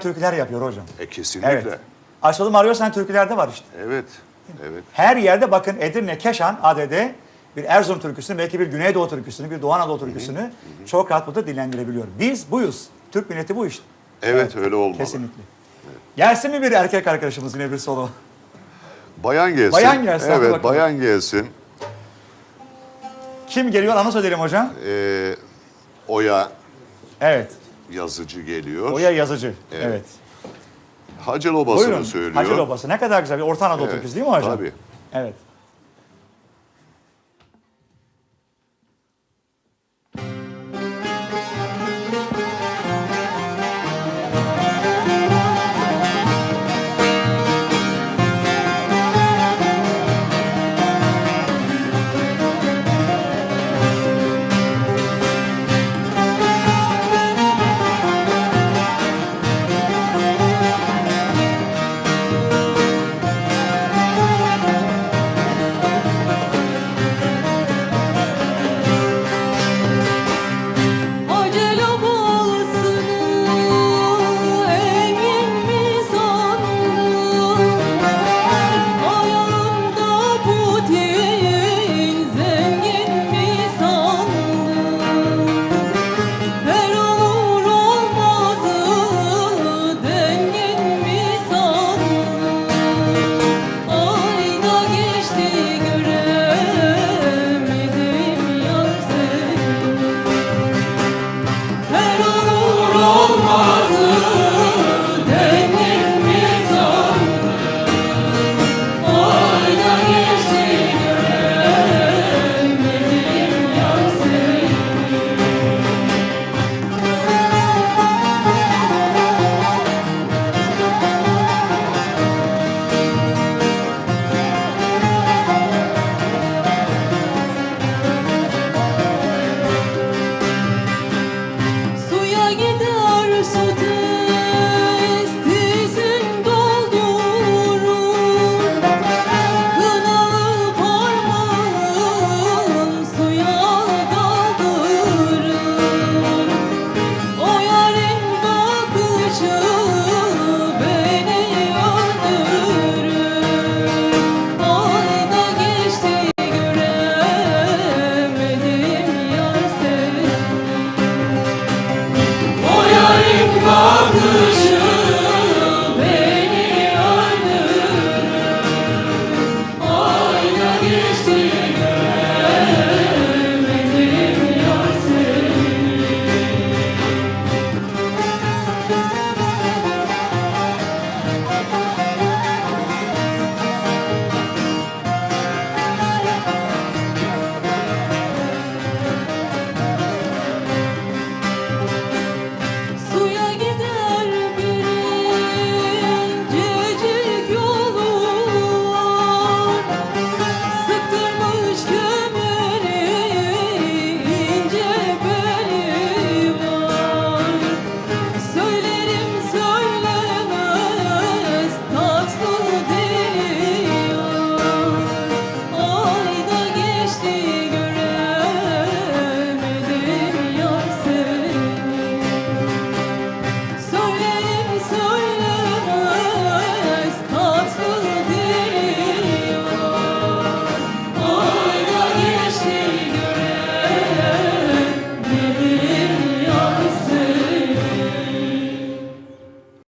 türküler yapıyor hocam. E kesinlikle. Evet. Evet. Açalım arıyorsan türkülerde var işte. Evet. Her yerde bakın Edirne, Keşan, ADD bir Erzurum türküsünü, belki bir Güneydoğu türküsünü, bir Doğu Anadolu türküsünü çok rahat burada dillendirebiliyor. Biz buyuz. Türk milleti bu işte. Evet, öyle olmalı. Kesinlikle. Gelsin mi bir erkek arkadaşımız yine bir solo? Bayan gelsin. Bayan gelsin, Evet, bayan gelsin. Kim geliyor anons edelim hocam. Ee, Oya Evet. Yazıcı geliyor. Oya Yazıcı. Evet. Evet. Hacı Obası'nı Buyurun. söylüyor. Hacı Lobası. Ne kadar güzel bir Orta Anadolu Evet, türküsü değil mi hocam? tabii. Evet.